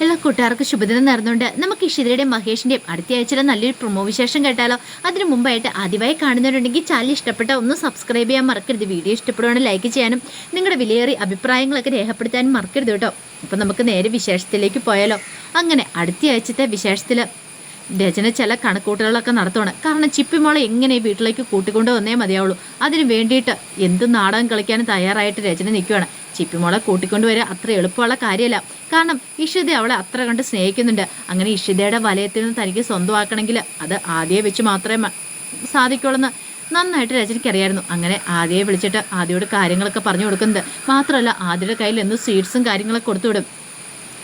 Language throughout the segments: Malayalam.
എല്ലാ കൂട്ടുകാർക്കും ശുഭദിനം നേർന്നുകൊണ്ട് നമുക്ക് ഇഷിതയുടെയും മഹേഷിന്റെയും അടുത്ത ആഴ്ചയിലെ നല്ലൊരു പ്രൊമോ വിശേഷം കേട്ടാലോ? അതിന് മുമ്പായിട്ട് ആദ്യമായി കാണുന്നവരുണ്ടെങ്കിൽ ചാനൽ ഇഷ്ടപ്പെട്ട ഒന്ന് സബ്സ്ക്രൈബ് ചെയ്യാൻ മറക്കരുത്. വീഡിയോ ഇഷ്ടപ്പെടുവാണെങ്കിൽ ലൈക്ക് ചെയ്യാനും നിങ്ങളുടെ വിലയേറിയ അഭിപ്രായങ്ങളൊക്കെ രേഖപ്പെടുത്താനും മറക്കരുത് കേട്ടോ. അപ്പം നമുക്ക് നേരെ വിശേഷത്തിലേക്ക് പോയാലോ? അങ്ങനെ അടുത്ത ആഴ്ചത്തെ വിശേഷത്തിൽ രചന ചില കണക്കൂട്ടലുകളൊക്കെ നടത്തുവാണ്. കാരണം ചിപ്പിമോളെ എങ്ങനെ വീട്ടിലേക്ക് കൂട്ടിക്കൊണ്ട് വന്നേ മതിയാവുള്ളൂ. അതിന് വേണ്ടിയിട്ട് എന്ത് നാടകം കളിക്കാനും തയ്യാറായിട്ട് രചന നിൽക്കുകയാണ് ചിപ്പിമോളെ കൂട്ടിക്കൊണ്ടുവരിക അത്ര എളുപ്പമുള്ള കാര്യമല്ല. കാരണം ഇഷിത അവളെ അത്ര കണ്ട് സ്നേഹിക്കുന്നുണ്ട്. അങ്ങനെ ഇഷിതയുടെ വലയത്തിൽ നിന്ന് തനിക്ക് സ്വന്തമാക്കണമെങ്കിൽ അത് ആദ്യയെ വെച്ച് മാത്രമേ സാധിക്കുള്ളൂ നന്നായിട്ട് രചനയ്ക്ക് അറിയായിരുന്നു അങ്ങനെ ആദ്യയെ വിളിച്ചിട്ട് ആദ്യയോട് കാര്യങ്ങളൊക്കെ പറഞ്ഞു കൊടുക്കുന്നത് മാത്രമല്ല ആദ്യയുടെ കയ്യിൽ എന്നും സ്വീറ്റ്സും കാര്യങ്ങളൊക്കെ കൊടുത്തുവിടും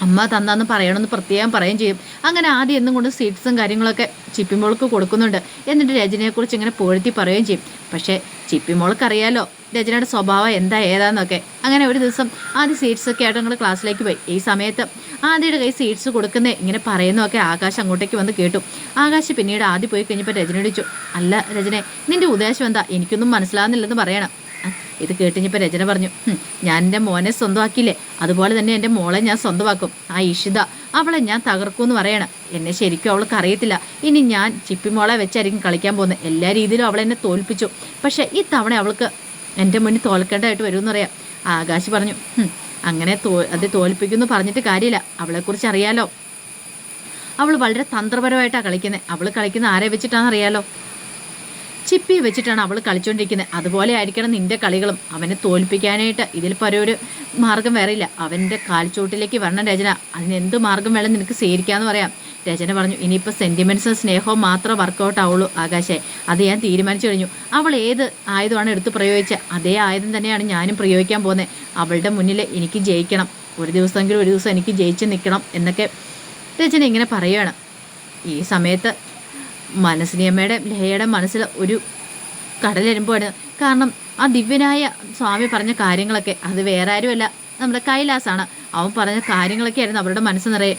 അമ്മ തന്നാന്ന് പറയണമെന്ന് പ്രത്യേകം പറയുകയും ചെയ്യും. അങ്ങനെ ആദ്യം എന്നും കൊണ്ട് സീറ്റ്സും കാര്യങ്ങളൊക്കെ ചിപ്പിമോൾക്ക് കൊടുക്കുന്നുണ്ട്. എന്നിട്ട് രചനയെക്കുറിച്ച് ഇങ്ങനെ പുകഴ്ത്തി പറയുകയും ചെയ്യും. പക്ഷേ ചിപ്പിമോൾക്ക് അറിയാലോ രചനയുടെ സ്വഭാവം എന്താ ഏതാന്നൊക്കെ. അങ്ങനെ ഒരു ദിവസം ആദ്യം സീറ്റ്സ് ഒക്കെ ആയിട്ട് ഞങ്ങൾ ക്ലാസ്സിലേക്ക് പോയി. ഈ സമയത്ത് ആദ്യയുടെ കൈ സീറ്റ്സ് കൊടുക്കുന്നേ ഇങ്ങനെ പറയുന്നതൊക്കെ ആകാശ് അങ്ങോട്ടേക്ക് വന്ന് കേട്ടു. ആകാശ് പിന്നീട് ആദ്യം പോയി കഴിഞ്ഞപ്പോൾ രചന അടിച്ചു അല്ല രചനെ നിന്റെ ഉദ്ദേശം എന്താ? എനിക്കൊന്നും മനസ്സിലാകുന്നില്ലെന്ന് പറയണം. ഇത് കേട്ടിഞ്ഞപ്പോൾ രചന പറഞ്ഞു ഞാൻ എന്റെ മോനെ സ്വന്തമാക്കിയില്ലേ? അതുപോലെ തന്നെ എന്റെ മോളെ ഞാൻ സ്വന്തമാക്കും. ആ ഇഷിത അവളെ ഞാൻ തകർക്കും എന്ന് പറയണം. എന്നെ ശരിക്കും അവൾക്ക് അറിയത്തില്ല. ഇനി ഞാൻ ചിപ്പിമോളെ വെച്ചായിരിക്കും കളിക്കാൻ പോകുന്നത്. എല്ലാ രീതിയിലും അവളെ എന്നെ തോൽപ്പിച്ചു. പക്ഷേ ഈ തവണ അവൾക്ക് എന്റെ മുന്നിൽ തോൽക്കേണ്ടതായിട്ട് വരുമെന്ന് പറയാം. ആകാശ് പറഞ്ഞു അങ്ങനെ തോ അത് തോൽപ്പിക്കുമെന്ന് പറഞ്ഞിട്ട് കാര്യമില്ല. അവളെക്കുറിച്ച് അറിയാലോ. അവൾ വളരെ തന്ത്രപരമായിട്ടാണ് കളിക്കുന്നത് അവൾ കളിക്കുന്ന ആരെ വെച്ചിട്ടാണെന്ന് അറിയാലോ. ചിപ്പിയെ വെച്ചിട്ടാണ് അവൾ കളിച്ചുകൊണ്ടിരിക്കുന്നത് അതുപോലെ ആയിരിക്കണം നിന്റെ കളികളും. അവനെ തോൽപ്പിക്കാനായിട്ട് ഇതിൽ പരൊരു മാർഗം വേറെയില്ല അവന്റെ കാൽച്ചോട്ടിലേക്ക് വരണം രചന. അതിന് എന്ത് മാർഗം വേണം നിനക്ക് സ്വീകരിക്കാമെന്ന് പറയാം. രചന പറഞ്ഞു ഇനിയിപ്പോൾ സെന്റിമെന്റ്സും സ്നേഹവും മാത്രം വർക്കൗട്ട് ആവുള്ളൂ ആകാശേ. അത് ഞാൻ തീരുമാനിച്ചു കഴിഞ്ഞു. അവൾ ഏത് ആയുധമാണ് എടുത്ത് പ്രയോഗിച്ചത് അതേ ആയുധം തന്നെയാണ് ഞാനും പ്രയോഗിക്കാൻ പോകുന്നത് അവളുടെ മുന്നിൽ എനിക്ക് ജയിക്കണം. ഒരു ദിവസമെങ്കിലും ഒരു ദിവസം എനിക്ക് ജയിച്ച് നിൽക്കണം എന്നൊക്കെ രചന ഇങ്ങനെ പറയുകയാണ് ഈ സമയത്ത് മനസ്സിനിയമ്മയുടെ ലഹയുടെ മനസ്സിൽ ഒരു കടലെരുമ്പാണ് കാരണം ആ ദിവ്യനായ സ്വാമി പറഞ്ഞ കാര്യങ്ങളൊക്കെ അത് വേറെ ആരുമല്ല നമ്മുടെ കൈലാസാണ്. അവൻ പറഞ്ഞ കാര്യങ്ങളൊക്കെ ആയിരുന്നു അവരുടെ മനസ്സ് നിറയെ.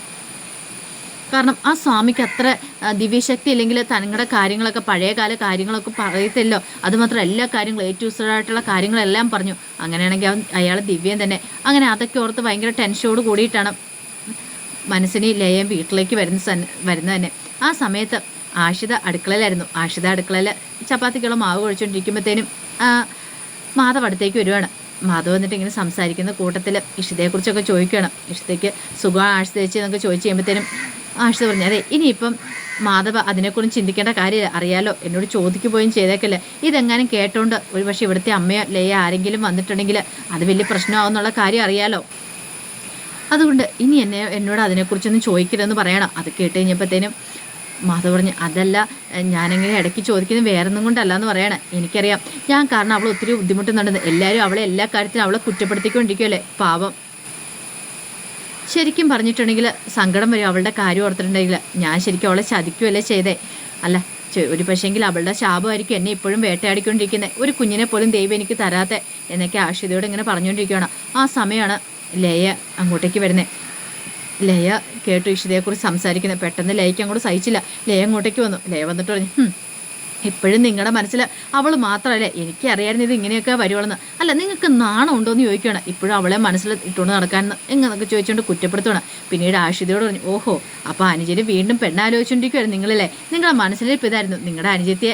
കാരണം ആ സ്വാമിക്ക് അത്ര ദിവ്യശക്തി ഇല്ലെങ്കിൽ തങ്ങളുടെ കാര്യങ്ങളൊക്കെ പഴയകാല കാര്യങ്ങളൊക്കെ പറയത്തില്ലോ. അതുമാത്രം എല്ലാ കാര്യങ്ങളും ടു ആയിട്ടുള്ള കാര്യങ്ങളെല്ലാം പറഞ്ഞു. അങ്ങനെയാണെങ്കിൽ അവൻ അയാൾ ദിവ്യൻ തന്നെ. അങ്ങനെ അതൊക്കെ ഓർത്ത് ഭയങ്കര ടെൻഷനോട് കൂടിയിട്ടാണ് മനസ്സിനെ ലയം വീട്ടിലേക്ക് വരുന്ന വരുന്ന തന്നെ. ആ സമയത്ത് ആഷിത അടുക്കളയിലായിരുന്നു. ആഷിത അടുക്കളയിൽ ചപ്പാത്തിക്കുള്ള മാവ് കുഴിച്ചുകൊണ്ടിരിക്കുമ്പോഴത്തേനും മാധവ് അടുത്തേക്ക് വരുവാണ്. മാധവ് വന്നിട്ട് ഇങ്ങനെ സംസാരിക്കുന്ന കൂട്ടത്തിൽ ഇഷിതയെക്കുറിച്ചൊക്കെ ചോദിക്കുകയാണ്. ഇഷിതയ്ക്ക് സുഖം ആഷിതേച്ച് എന്നൊക്കെ ചോദിച്ചു കഴിയുമ്പോഴത്തേനും ആഷിത പറഞ്ഞു അതെ ഇനിയിപ്പം മാധവ അതിനെക്കുറിച്ച് ചിന്തിക്കേണ്ട കാര്യമില്ല. അറിയാലോ എന്നോട് ചോദിക്കു പോയും ചെയ്തേക്കല്ലേ. ഇതെങ്ങാനും കേട്ടോണ്ട് ഒരു പക്ഷേ ഇവിടുത്തെ അമ്മയോ ലയ ആരെങ്കിലും വന്നിട്ടുണ്ടെങ്കിൽ അത് വലിയ പ്രശ്നമാവുന്നുള്ള കാര്യം അറിയാലോ. അതുകൊണ്ട് ഇനി എന്നെ എന്നോട് അതിനെക്കുറിച്ചൊന്നും ചോദിക്കരുതെന്ന് പറയണം. അത് കേട്ട് കഴിഞ്ഞപ്പോഴത്തേനും മാധവ് പറഞ്ഞു അതല്ല ഞാനിങ്ങനെ ഇടയ്ക്ക് ചോദിക്കുന്നത് വേറൊന്നും കൊണ്ടല്ല എന്ന് പറയണം. എനിക്കറിയാം. ഞാൻ കാരണം അവൾ ഒത്തിരി ബുദ്ധിമുട്ടുന്നുണ്ടെന്ന്. എല്ലാവരും അവളെ എല്ലാ കാര്യത്തിലും അവളെ കുറ്റപ്പെടുത്തിക്കൊണ്ടിരിക്കുമല്ലേ പാവം. ശരിക്കും പറഞ്ഞിട്ടുണ്ടെങ്കിൽ സങ്കടം വരും അവളുടെ കാര്യം ഓർത്തിട്ടുണ്ടെങ്കിൽ. ഞാൻ ശരിക്കും അവളെ ചതിക്കുകയല്ലേ ചെയ്തേ? അല്ല ഒരു പക്ഷേങ്കിൽ അവളുടെ ശാപമായിരിക്കും എന്നെ ഇപ്പോഴും വേട്ടയാടിക്കൊണ്ടിരിക്കുന്നത്. ഒരു കുഞ്ഞിനെ പോലും ദൈവം എനിക്ക് തരാത്തെ എന്നൊക്കെ ആഷിതയോട് ഇങ്ങനെ പറഞ്ഞുകൊണ്ടിരിക്കുകയാണ്. ആ സമയമാണ് ലയ അങ്ങോട്ടേക്ക് വരുന്നത്. ലയ കേട്ടു ഇഷിതയെക്കുറിച്ച് സംസാരിക്കുന്നത് പെട്ടെന്ന് ലയയ്ക്ക് അങ്ങോട്ട് സഹിച്ചില്ല. ലയ അങ്ങോട്ടേക്ക് വന്നു. ലയ വന്നിട്ട് പറഞ്ഞു എപ്പോഴും നിങ്ങളുടെ മനസ്സിൽ അവൾ മാത്രമല്ലേ എനിക്കറിയായിരുന്നു ഇത് ഇങ്ങനെയൊക്കെ വരുവളെന്ന് അല്ല നിങ്ങൾക്ക് നാണം ഉണ്ടോ എന്ന് ചോദിക്കുകയാണ്. ഇപ്പോഴും അവളെ മനസ്സിൽ ഇട്ടുകൊണ്ട് നടക്കാൻ എങ്ങനെയൊക്കെ ചോദിച്ചുകൊണ്ട് കുറ്റപ്പെടുത്തുകയാണ് പിന്നീട് ആഷിതയോട് പറഞ്ഞു ഓഹോ അപ്പോൾ അനുജന് വീണ്ടും പെണ്ണാലോചിച്ചുകൊണ്ടിരിക്കുവായിരുന്നു നിങ്ങളല്ലേ? നിങ്ങളുടെ മനസ്സിലിപ്പോൾ ഇതായിരുന്നു. നിങ്ങളുടെ അനുജത്തിയെ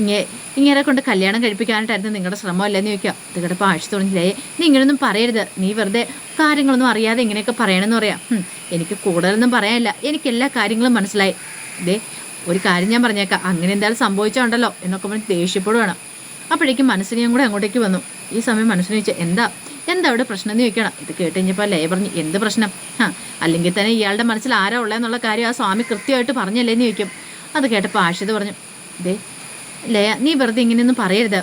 ഇങ്ങനെ ഇങ്ങനെ കൊണ്ട് കല്യാണം കഴിപ്പിക്കാനായിട്ടായിരുന്നു നിങ്ങളുടെ ശ്രമം അല്ലെന്ന് ചോദിക്കുക. ഇത് കിടപ്പോൾ ആഴ്ച തുടങ്ങിയില്ലേ നീ ഇങ്ങനെയൊന്നും പറയരുത്. നീ വെറുതെ കാര്യങ്ങളൊന്നും അറിയാതെ ഇങ്ങനെയൊക്കെ പറയണമെന്ന് പറയാം. എനിക്ക് കൂടുതലൊന്നും പറയാനില്ല. എനിക്ക് എല്ലാ കാര്യങ്ങളും മനസ്സിലായി. ദേ ഒരു കാര്യം ഞാൻ പറഞ്ഞേക്കാം. അങ്ങനെ എന്തായാലും സംഭവിച്ചുണ്ടല്ലോ എന്നൊക്കെ പറഞ്ഞ് ദേഷ്യപ്പെടുവാണ്. അപ്പോഴേക്കും മനസ്സിനെയും കൂടെ അങ്ങോട്ടേക്ക് വന്നു. ഈ സമയം മനസ്സിന് ചോദിച്ചാൽ എന്താ? എന്താ അവിടെ പ്രശ്നം? എന്ന് ചോദിക്കണം ഇത് കേട്ട് കഴിഞ്ഞപ്പോൾ ലയ പറഞ്ഞു എന്ത് പ്രശ്നം? ആ അല്ലെങ്കിൽ തന്നെ ഇയാളുടെ മനസ്സിൽ ആരാ ഉള്ളതെന്നുള്ള കാര്യം ആ സ്വാമി കൃത്യമായിട്ട് പറഞ്ഞല്ലേ എന്ന് ചോദിക്കും. അത് കേട്ടപ്പോൾ ആഷിത് പറഞ്ഞു ദേ ലയ നീ വെറുതെ ഇങ്ങനെയൊന്നും പറയരുത്.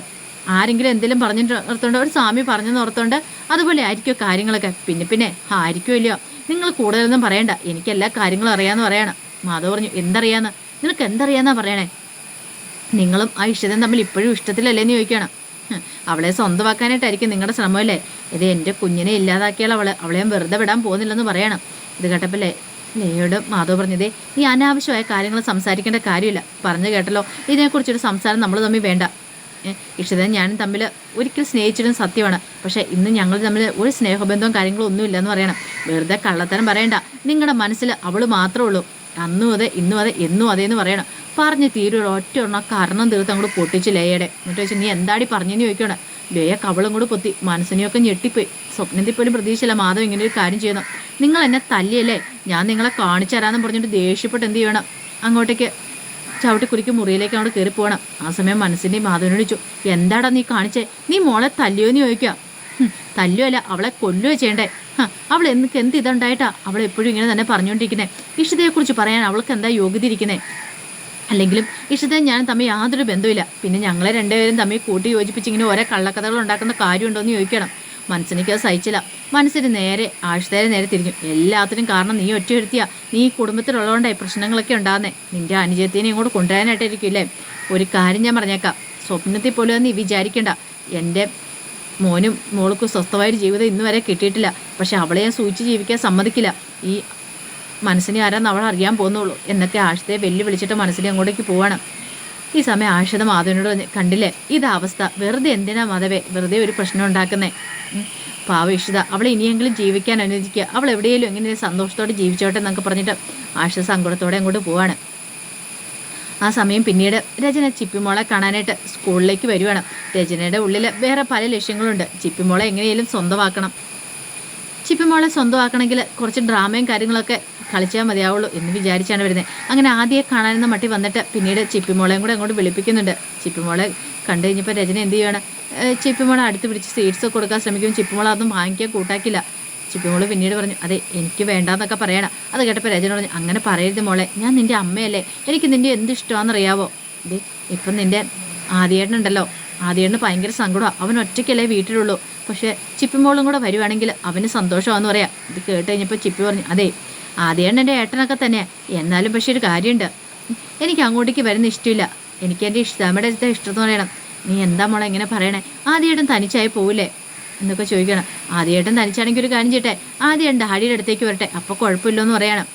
ആരെങ്കിലും എന്തെങ്കിലും പറഞ്ഞിട്ട് ഓർത്തോണ്ട് ഒരു സ്വാമി പറഞ്ഞെന്ന് ഓർത്തോണ്ട് അതുപോലെ ആയിരിക്കുമോ കാര്യങ്ങളൊക്കെ? പിന്നെ പിന്നെ ആയിരിക്കും ഇല്ലയോ? നിങ്ങൾ കൂടുതലൊന്നും പറയണ്ട. എനിക്ക് എല്ലാ കാര്യങ്ങളും അറിയാമെന്ന് പറയണം. മാധവ് പറഞ്ഞു എന്തറിയാന്ന്? നിനക്ക് എന്തറിയാന്നാ പറയണേ? നിങ്ങളും ആ ഇഷ്ടതയും തമ്മിൽ ഇപ്പോഴും ഇഷ്ടത്തിലല്ലേന്ന് ചോദിക്കണം അവളെ സ്വന്തമാക്കാനായിട്ടായിരിക്കും നിങ്ങളുടെ ശ്രമമല്ലേ? ഇത് എന്റെ കുഞ്ഞിനെ ഇല്ലാതാക്കിയാൽ അവളെ അവളെ വെറുതെ വിടാൻ പോകുന്നില്ലെന്ന് പറയണം. ഇത് കേട്ടപ്പോൾ ലേ ലയോട് മാധവ് പറഞ്ഞതേ ഈ അനാവശ്യമായ കാര്യങ്ങൾ സംസാരിക്കേണ്ട കാര്യമില്ല. പറഞ്ഞു കേട്ടല്ലോ ഇതിനെക്കുറിച്ചൊരു സംസാരം നമ്മൾ തമ്മിൽ വേണ്ട. ഇഷിതയും ഞാനും തമ്മിൽ ഒരിക്കൽ സ്നേഹിച്ചിട്ടും സത്യമാണ്. പക്ഷേ ഇന്ന് ഞങ്ങൾ തമ്മിൽ ഒരു സ്നേഹബന്ധവും കാര്യങ്ങളും ഒന്നുമില്ലെന്ന് പറയണം. വെറുതെ കള്ളത്തരം പറയണ്ട. നിങ്ങളുടെ മനസ്സിൽ അവൾ മാത്രമേ ഉള്ളൂ. അന്നും അതെ ഇന്നും അതെ എന്നും അതേന്ന് പറയണം. പറഞ്ഞ് തീരൊരു ഒറ്റ എണ്ണം കർണം തീർത്ത് അങ്ങോട്ട് പൊട്ടിച്ച് ലയയുടെ. എന്നിട്ട് വെച്ചാൽ നീ എന്താടി പറഞ്ഞെന്ന് ചോദിക്കണം ലയ കവളും കൂടെ പൊത്തി മനസ്സിനെയൊക്കെ ഞെട്ടിപ്പോയി. സ്വപ്നത്തിൽ പോലും പ്രതീക്ഷയില്ല മാധവ് ഇങ്ങനെ ഒരു കാര്യം ചെയ്യണം നിങ്ങൾ എന്നെ തല്ലിയല്ലേ? ഞാൻ നിങ്ങളെ കാണിച്ചു തരാമെന്ന് പറഞ്ഞിട്ട് ദേഷ്യപ്പെട്ട് എന്ത് ചെയ്യണം? അങ്ങോട്ടേക്ക് ചവിട്ടി കുരിക്ക് മുറിയിലേക്ക് അവിടെ കയറി പോകണം. ആ സമയം മനസ്സിന്റെ മാധവനോട് ചോദിച്ചു എന്താടാ നീ കാണിച്ചേ? നീ മോളെ തല്ലിയോ എന്ന് ചോദിക്കുക. തല്ലുമല്ല അവളെ കൊല്ലുകയോ ചെയ്യണ്ടേ? അവൾ എനിക്ക് എന്ത് ഇതുണ്ടായിട്ടാ? അവൾ എപ്പോഴും ഇങ്ങനെ തന്നെ പറഞ്ഞുകൊണ്ടിരിക്കുന്നത് ഇഷ്ടതയെക്കുറിച്ച് പറയാൻ അവൾക്ക് എന്താ യോഗ്യത ഇരിക്കുന്നത് അല്ലെങ്കിലും ഇഷ്ടത്തെ ഞാൻ തമ്മിൽ യാതൊരു ബന്ധമില്ല പിന്നെ ഞങ്ങളെ രണ്ടുപേരും തമ്മിൽ കൂട്ടി യോജിപ്പിച്ച് ഇങ്ങനെ ഓരോ കള്ളക്കഥകൾ ഉണ്ടാക്കുന്ന കാര്യമുണ്ടോ എന്ന് ചോദിക്കണം. മനസ്സിനെനിക്ക് അത് സഹിച്ചില്ല. മനസ്സിന് നേരെ ആഴ്ചത്തേരെ നേരെ തിരിഞ്ഞു. എല്ലാത്തിനും കാരണം നീ ഒറ്റ എടുത്തിയാ നീ കുടുംബത്തിലുള്ളതുകൊണ്ടായി പ്രശ്നങ്ങളൊക്കെ ഉണ്ടാകുന്നേ നിന്റെ അനുജത്തിനെ ഇങ്ങോട്ട് കൊണ്ടുവരാനായിട്ടിരിക്കില്ലേ ഒരു കാര്യം ഞാൻ പറഞ്ഞേക്കാം. സ്വപ്നത്തിൽ പോലും നീ വിചാരിക്കണ്ട. എന്റെ മോനും മോൾക്കും സ്വസ്ഥമായൊരു ജീവിതം ഇന്നുവരെ കിട്ടിയിട്ടില്ല. പക്ഷെ അവളെ ഞാൻ സൂചിച്ച് ജീവിക്കാൻ സമ്മതിക്കില്ല. ഈ മനസ്സിനെ ആരാന്ന് അവൾ അറിയാൻ പോകുന്നുള്ളൂ. എന്നൊക്കെ ആഷിതയെ വെല്ലുവിളിച്ചിട്ട് മനസ്സിനെ അങ്ങോട്ടേക്ക് പോവാണ്. ഈ സമയം ആഷിത മാധവനോട് കണ്ടില്ലേ? ഇതാ അവസ്ഥ. വെറുതെ എന്തിനാ മാധവേ? വെറുതെ ഒരു പ്രശ്നം ഉണ്ടാക്കുന്നേ. പാവ ഇഷിത അവളെ ഇനിയെങ്കിലും ജീവിക്കാൻ അനുവദിക്കുക. അവൾ എവിടെയെങ്കിലും എങ്ങനെ സന്തോഷത്തോടെ ജീവിച്ചോട്ടെ എന്നൊക്കെ പറഞ്ഞിട്ട് ആഷിത സങ്കടത്തോടെ അങ്ങോട്ട് പോവാണ്. ആ സമയം പിന്നീട് രചന ചിപ്പിമോളെ കാണാനായിട്ട് സ്കൂളിലേക്ക് വരുവാണ്. രചനയുടെ ഉള്ളിൽ വേറെ പല ലക്ഷ്യങ്ങളുണ്ട്. ചിപ്പിമോളെ എങ്ങനെയും സ്വന്തമാക്കണം. ചിപ്പിമോളെ സ്വന്തമാക്കണമെങ്കിൽ കുറച്ച് ഡ്രാമയും കാര്യങ്ങളൊക്കെ കളിച്ചാൽ മതിയാവുള്ളൂ എന്ന് വിചാരിച്ചാണ് വരുന്നത്. അങ്ങനെ ആദ്യം കാണാനെന്ന മട്ടി വന്നിട്ട് പിന്നീട് ചിപ്പിമോളെയും കൂടെ അങ്ങോട്ട് വിളിപ്പിക്കുന്നുണ്ട്. ചിപ്പിമോളെ കണ്ടു കഴിഞ്ഞപ്പോൾ രചന എന്ത് ചെയ്യുകയാണ് ചിപ്പിമോളെ അടുത്ത് പിടിച്ച് സ്വീറ്റ്സ് കൊടുക്കാൻ ശ്രമിക്കും ചിപ്പിമോളെ അതൊന്നും വാങ്ങിക്കാൻ കൂട്ടാക്കില്ല. ചിപ്പിമോൾ പിന്നീട് പറഞ്ഞു അതെ എനിക്ക് വേണ്ടാന്നൊക്കെ പറയണം. അത് കേട്ടപ്പോൾ രചന പറഞ്ഞു അങ്ങനെ പറയരുത് മോളെ ഞാൻ നിന്റെ അമ്മയല്ലേ? എനിക്ക് നിന്റെ എന്ത് ഇഷ്ടമാണെന്നറിയാവോ? ഇത് ഇപ്പം നിന്റെ ആദ്യേട്ടനുണ്ടല്ലോ. ആദ്യേട്ടന് ഭയങ്കര സങ്കടമാണ് അവൻ ഒറ്റയ്ക്കല്ലേ വീട്ടിലുള്ളൂ. പക്ഷേ ചിപ്പിമോളും കൂടെ വരുവാണെങ്കിൽ അവന് സന്തോഷമാണെന്ന് പറയാം. ഇത് കേട്ട് കഴിഞ്ഞപ്പോൾ ചിപ്പി പറഞ്ഞു അതെ ആദ്യമാണ് എന്റെ ഏട്ടനൊക്കെ തന്നെ എന്നാലും പക്ഷേ ഒരു കാര്യമുണ്ട്. എനിക്ക് അങ്ങോട്ടേക്ക് വരുന്ന ഇഷ്ടമില്ല. എനിക്ക് എന്റെ ഇഷ്ടമ്മയുടെ ഇഷ്ടം പറയണം. നീ എന്താ മോളെ ഇങ്ങനെ പറയണേ? ആദ്യേട്ടൻ തനിച്ചായി പോവില്ലേ? എന്നൊക്കെ ചോദിക്കണം. ആദ്യമായിട്ടും തനിച്ചാണെങ്കിൽ ഒരു കാര്യം ചെയ്യട്ടെ. ആദ്യം ഡാഡിയുടെ അടുത്തേക്ക് വരട്ടെ. അപ്പോൾ കുഴപ്പമില്ലെന്ന് പറയണം.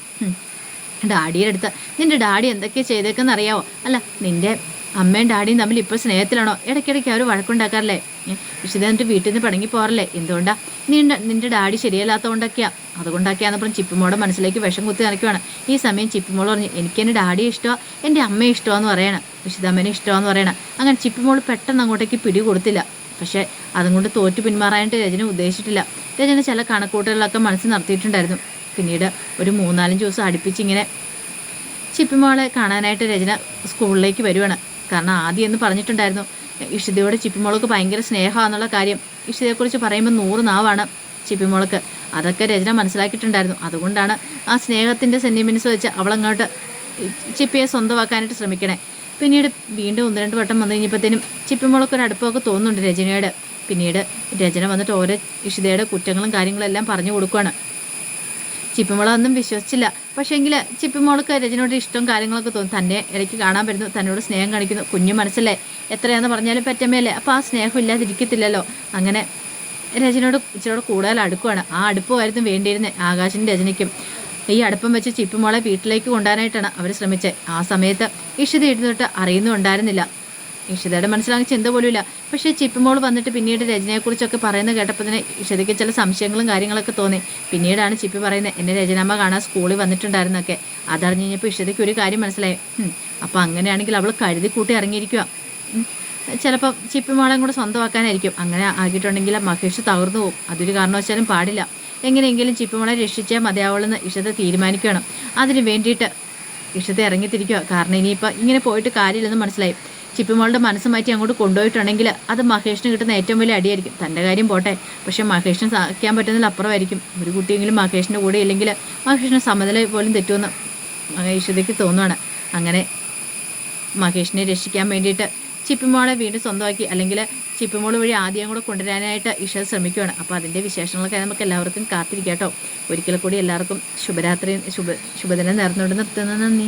ഡാഡിയുടെ അടുത്ത്. നിന്റെ ഡാഡി എന്തൊക്കെയാണ് ചെയ്തേക്കെന്ന് അറിയാവോ? അല്ല നിന്റെ അമ്മയും ഡാഡിയും തമ്മിൽ ഇപ്പോൾ സ്നേഹത്തിലാണോ? ഇടയ്ക്കിടയ്ക്ക് അവർ വഴക്കുണ്ടാക്കാറില്ലേ? വിശുദ്ധ എന്നിട്ട് വീട്ടിൽ നിന്ന് പടങ്ങി പോകാറില്ലേ? എന്തുകൊണ്ടാ? നിന്റെ നിന്റെ ഡാഡി ശരിയല്ലാത്തതുകൊണ്ടൊക്കെയാ. അതുകൊണ്ടൊക്കെയാന്ന് പറഞ്ഞ് ചിപ്പിമോടെ മനസ്സിലേക്ക് വിഷം കുത്തി നിറയ്ക്കുവാണ് ഈ സമയം ചിപ്പിമോൾ പറഞ്ഞു എനിക്ക് എന്റെ ഡാഡിയെ ഇഷ്ടമാണ് എന്റെ അമ്മയെ ഇഷ്ടമാണെന്ന് പറയണം. വിശുദ്ധമ്മേനെ ഇഷ്ടമാണെന്ന് പറയണം. അങ്ങനെ ചിപ്പിമോൾ പെട്ടെന്ന് അങ്ങോട്ടേക്ക് പിടി കൊടുത്തില്ല. പക്ഷേ അതും കൊണ്ട് തോറ്റു പിന്മാറാനായിട്ട് രചന ഉദ്ദേശിച്ചിട്ടില്ല. രചന ചില കണക്കൂട്ടുകളൊക്കെ മനസ്സിൽ നടത്തിയിട്ടുണ്ടായിരുന്നു പിന്നീട് ഒരു മൂന്നാലഞ്ച് ദിവസം അടുപ്പിച്ചിങ്ങനെ ചിപ്പിമോളെ കാണാനായിട്ട് രചന സ്കൂളിലേക്ക് വരുവാണ്. കാരണം ആദ്യം എന്ന് പറഞ്ഞിട്ടുണ്ടായിരുന്നു ഇഷിതയോട് ചിപ്പിമോൾക്ക് ഭയങ്കര സ്നേഹമാണെന്നുള്ള കാര്യം. ഇഷിതയെക്കുറിച്ച് പറയുമ്പോൾ നൂറ് നാവാണ് ചിപ്പിമോൾക്ക്. അതൊക്കെ രചന മനസ്സിലാക്കിയിട്ടുണ്ടായിരുന്നു. അതുകൊണ്ടാണ് ആ സ്നേഹത്തിന്റെ സെന്റിമെന്റ്സ് വെച്ച് അവളങ്ങോട്ട് ചിപ്പിയെ സ്വന്തമാക്കാനായിട്ട് ശ്രമിക്കണേ. പിന്നീട് വീണ്ടും ഒന്ന് രണ്ട് വട്ടം വന്നു കഴിഞ്ഞപ്പോഴത്തേനും ചിപ്പിമോൾക്ക് ഒരു അടുപ്പമൊക്കെ തോന്നുന്നുണ്ട് രചനയോട്. പിന്നീട് രചന വന്നിട്ട് ഓരോ ഇഷിതയുടെ കുറ്റങ്ങളും കാര്യങ്ങളും എല്ലാം പറഞ്ഞു കൊടുക്കുകയാണ് ചിപ്പിമോള ഒന്നും വിശ്വസിച്ചില്ല. പക്ഷേങ്കിൽ ചിപ്പിമോൾക്ക് രജനോട് ഇഷ്ടവും കാര്യങ്ങളൊക്കെ തോന്നും. തന്നെ ഇടയ്ക്ക് കാണാൻ വരുന്നു. തന്നോട് സ്നേഹം കാണിക്കുന്നു. കുഞ്ഞു മനസ്സല്ലേ? എത്രയാണെന്ന് പറഞ്ഞാലും പറ്റമ്മയല്ലേ? അപ്പോൾ ആ സ്നേഹം ഇല്ലാതിരിക്കത്തില്ലല്ലോ. അങ്ങനെ രജനോട് ഇച്ചിരിയോട് കൂടുതൽ അടുക്കുവാണ്. ആ അടുപ്പമായിരുന്നു വേണ്ടിയിരുന്നത് ആകാശിനും രജനിക്കും. ഈ അടുപ്പം വെച്ച് ചിപ്പിമോളെ വീട്ടിലേക്ക് കൊണ്ടുവരാനായിട്ടാണ് അവർ ശ്രമിച്ചത് ആ സമയത്ത് ഇഷിത ഇരുന്നിട്ട് അറിയുന്നുണ്ടായിരുന്നില്ല. ഇഷിതയുടെ മനസ്സിലാകെ ചിന്ത പോലുമില്ല. പക്ഷേ ചിപ്പിമോൾ വന്നിട്ട് പിന്നീട് രചനയെക്കുറിച്ചൊക്കെ പറയുന്നത് കേട്ടപ്പോൾ തന്നെ ഇഷിതയ്ക്ക് ചില സംശയങ്ങളും കാര്യങ്ങളൊക്കെ തോന്നി. പിന്നീടാണ് ചിപ്പി പറയുന്നത് എന്നെ രചനാമ്മ കാണാൻ സ്കൂളിൽ വന്നിട്ടുണ്ടായിരുന്നൊക്കെ. അതറിഞ്ഞ് കഴിഞ്ഞപ്പോൾ ഇഷിതയ്ക്ക് ഒരു കാര്യം മനസ്സിലായി. അപ്പോൾ അങ്ങനെയാണെങ്കിൽ അവൾ കഴുതി കൂട്ടി ഇറങ്ങിയിരിക്കുക ചിലപ്പോൾ ചിപ്പിമോളെയും കൂടെ സ്വന്തമാക്കാനായിരിക്കും. അങ്ങനെ ആക്കിയിട്ടുണ്ടെങ്കിൽ മഹേഷ് തകർന്നു പോകും. അതൊരു കാരണവശാലും പാടില്ല. എങ്ങനെയെങ്കിലും ചിപ്പിമോളെ രക്ഷിച്ചാൽ മതിയാവുള്ളെന്ന് ഇഷത തീരുമാനിക്കണം അതിന് വേണ്ടിയിട്ട് ഇഷത്തെ ഇറങ്ങിത്തിരിക്കുക കാരണം ഇനിയിപ്പോൾ ഇങ്ങനെ പോയിട്ട് കാര്യമില്ലെന്ന് മനസ്സിലായി. ചിപ്പിമോളുടെ മനസ്സ് മാറ്റി അങ്ങോട്ട് കൊണ്ടുപോയിട്ടുണ്ടെങ്കിൽ അത് മഹേഷിന് കിട്ടുന്ന ഏറ്റവും വലിയ അടിയായിരിക്കും. തന്റെ കാര്യം പോട്ടെ. പക്ഷേ മഹേഷിന് സഹിക്കാൻ പറ്റുന്നതിൽ അപ്പുറമായിരിക്കും. ഒരു കുട്ടിയെങ്കിലും മഹേഷിന്റെ കൂടെ ഇല്ലെങ്കിൽ മഹേഷിന് സമനില പോലും തെറ്റുമെന്ന് മഹേഷിതയ്ക്ക് തോന്നുവാണ്. അങ്ങനെ മഹേഷിനെ രക്ഷിക്കാൻ വേണ്ടിയിട്ട് ചിപ്പിമോളെ വീണ്ടും സ്വന്തമാക്കി അല്ലെങ്കിൽ ചിപ്പിമോൾ വഴി ആദ്യം കൂടെ കൊണ്ടുവരാനായിട്ട് ഇഷ ശ്രമിക്കുകയാണ് അപ്പോൾ അതിന്റെ വിശേഷങ്ങളൊക്കെ നമുക്ക് എല്ലാവർക്കും കാത്തിരിക്കാം കേട്ടോ. ഒരിക്കൽ കൂടി എല്ലാവർക്കും ശുഭരാത്രി ശുഭ ശുഭദിനം നേർന്നുകൊണ്ട് നിർത്തുന്ന. നന്ദി.